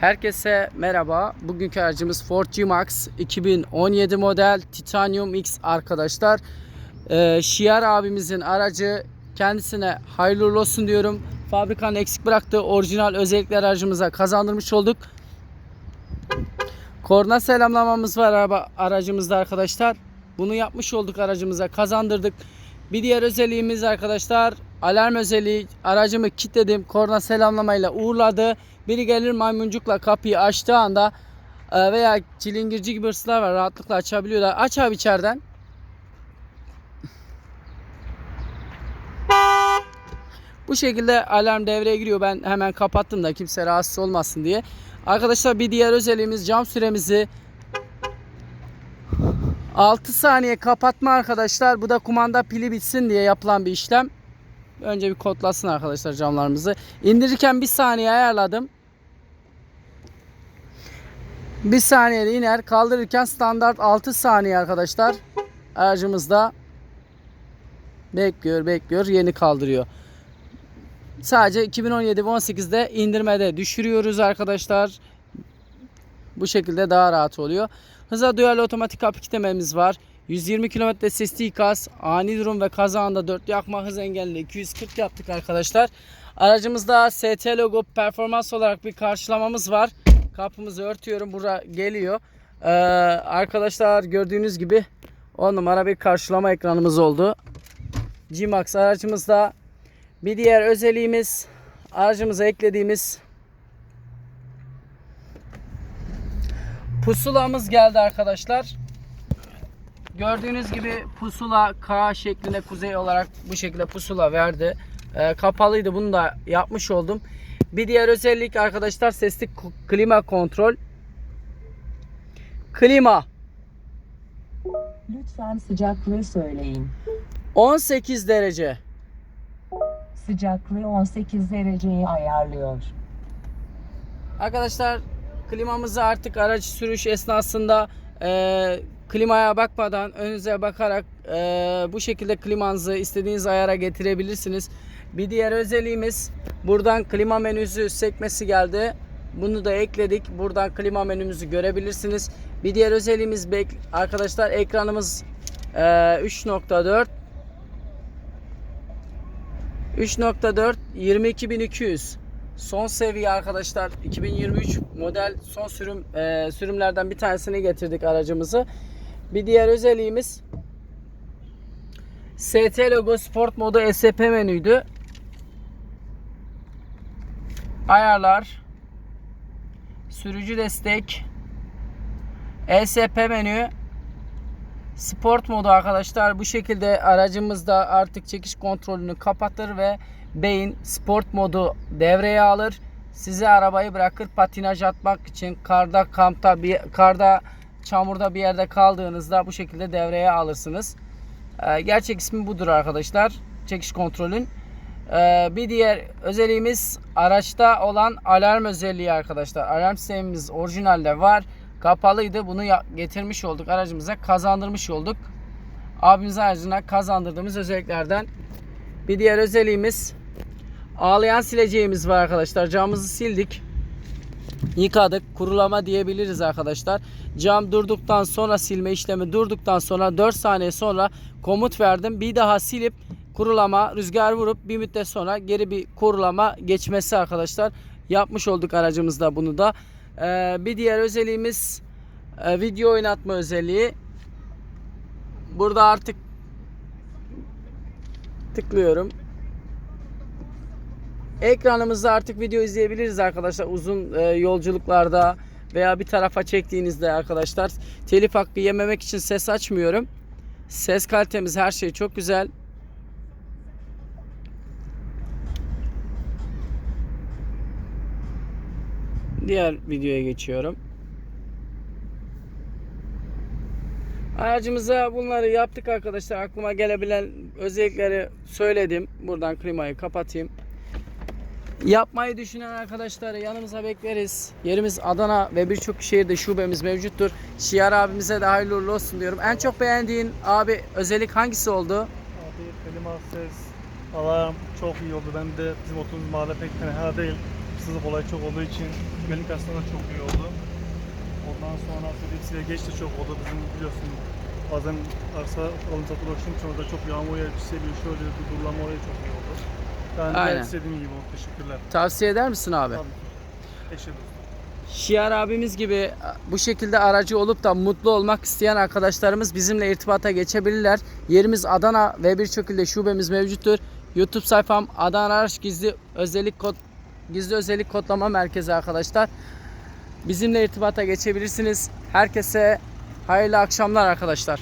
Herkese merhaba. Bugünkü aracımız Ford G-Max 2017 model Titanium X arkadaşlar. Ee, Şiar abimizin aracı kendisine hayırlı olsun diyorum. Fabrikanın eksik bıraktığı orijinal özellikler aracımıza kazandırmış olduk. Korna selamlamamız var araba aracımızda arkadaşlar. Bunu yapmış olduk aracımıza kazandırdık. Bir diğer özelliğimiz arkadaşlar alarm özelliği aracımı kilitledim. Korna selamlamayla uğurladı. Biri gelir maymuncukla kapıyı açtığı anda e, veya çilingirci gibi hırsızlar var rahatlıkla açabiliyorlar. Aç abi içeriden. Bu şekilde alarm devreye giriyor. Ben hemen kapattım da kimse rahatsız olmasın diye. Arkadaşlar bir diğer özelliğimiz cam süremizi 6 saniye kapatma arkadaşlar. Bu da kumanda pili bitsin diye yapılan bir işlem. Önce bir kodlasın arkadaşlar camlarımızı. İndirirken bir saniye ayarladım. Bir saniyede iner. Kaldırırken standart 6 saniye arkadaşlar. Aracımızda bekliyor bekliyor yeni kaldırıyor. Sadece 2017 ve 18'de indirmede düşürüyoruz arkadaşlar. Bu şekilde daha rahat oluyor. Hıza duyarlı otomatik kapı kitlememiz var. 120 km sesli ikaz, ani durum ve kaza anında 4 yakma hız engelli 240 yaptık arkadaşlar. Aracımızda ST logo performans olarak bir karşılamamız var. Kapımızı örtüyorum. Bura geliyor. Ee, arkadaşlar gördüğünüz gibi 10 numara bir karşılama ekranımız oldu. G-Max aracımızda bir diğer özelliğimiz aracımıza eklediğimiz pusulamız geldi arkadaşlar. Gördüğünüz gibi pusula K şeklinde kuzey olarak bu şekilde pusula verdi. Ee, kapalıydı bunu da yapmış oldum. Bir diğer özellik arkadaşlar sesli klima kontrol. Klima Lütfen sıcaklığı söyleyin. 18 derece. Sıcaklığı 18 dereceye ayarlıyor. Arkadaşlar klimamızı artık araç sürüş esnasında e, klimaya bakmadan önünüze bakarak e, bu şekilde klimanızı istediğiniz ayara getirebilirsiniz. Bir diğer özelliğimiz buradan klima menüsü sekmesi geldi. Bunu da ekledik. Buradan klima menümüzü görebilirsiniz. Bir diğer özelliğimiz arkadaşlar ekranımız e, 3.4 3.4 22200 son seviye arkadaşlar 2023 model son sürüm e, sürümlerden bir tanesini getirdik aracımızı. Bir diğer özelliğimiz ST logo sport modu SP menüydü. Ayarlar sürücü destek ESP menü Sport modu arkadaşlar bu şekilde aracımızda artık çekiş kontrolünü kapatır ve beyin sport modu devreye alır. Size arabayı bırakır patinaj atmak için karda kampta bir karda çamurda bir yerde kaldığınızda bu şekilde devreye alırsınız. Ee, gerçek ismi budur arkadaşlar. Çekiş kontrolün. Ee, bir diğer özelliğimiz araçta olan alarm özelliği arkadaşlar. Alarm sistemimiz orijinalde var. Kapalıydı. Bunu getirmiş olduk. Aracımıza kazandırmış olduk. Abimizin aracına kazandırdığımız özelliklerden bir diğer özelliğimiz ağlayan sileceğimiz var arkadaşlar. Camımızı sildik. Yıkadık. Kurulama diyebiliriz arkadaşlar. Cam durduktan sonra silme işlemi durduktan sonra 4 saniye sonra komut verdim. Bir daha silip kurulama rüzgar vurup bir müddet sonra geri bir kurulama geçmesi arkadaşlar. Yapmış olduk aracımızda bunu da. Ee, bir diğer özelliğimiz e, video oynatma özelliği. Burada artık tıklıyorum. Ekranımızda artık video izleyebiliriz arkadaşlar. Uzun e, yolculuklarda veya bir tarafa çektiğinizde arkadaşlar. Telif hakkı yememek için ses açmıyorum. Ses kalitemiz her şey çok güzel. Diğer videoya geçiyorum. Aracımıza bunları yaptık arkadaşlar. Aklıma gelebilen özellikleri söyledim. Buradan klimayı kapatayım. Yapmayı düşünen arkadaşları yanımıza bekleriz. Yerimiz Adana ve birçok şehirde şubemiz mevcuttur. Şiar abimize de hayırlı uğurlu olsun diyorum. En çok beğendiğin abi özellik hangisi oldu? Abi klima ses, alarm çok iyi oldu. Ben de bizim oturduğumuz mahalle pek tenha değil. Hırsızlık olayı çok olduğu için güvenlik aslında çok iyi oldu. Ondan sonra Felix'e geç de çok oldu. Bizim biliyorsun bazen arsa alım satım ulaştığım için orada çok yağmur yer, yükseliyor, şöyle bir durulama olayı çok iyi oldu. Yani Aynen. istediğim gibi oldu. Teşekkürler. Tavsiye eder misin abi? Tabii ki. Eşe dostum. Şiar abimiz gibi bu şekilde aracı olup da mutlu olmak isteyen arkadaşlarımız bizimle irtibata geçebilirler. Yerimiz Adana ve birçok ilde şubemiz mevcuttur. YouTube sayfam Adana Araç Gizli Özellik Kod Gizli Özellik Kodlama Merkezi arkadaşlar. Bizimle irtibata geçebilirsiniz. Herkese hayırlı akşamlar arkadaşlar.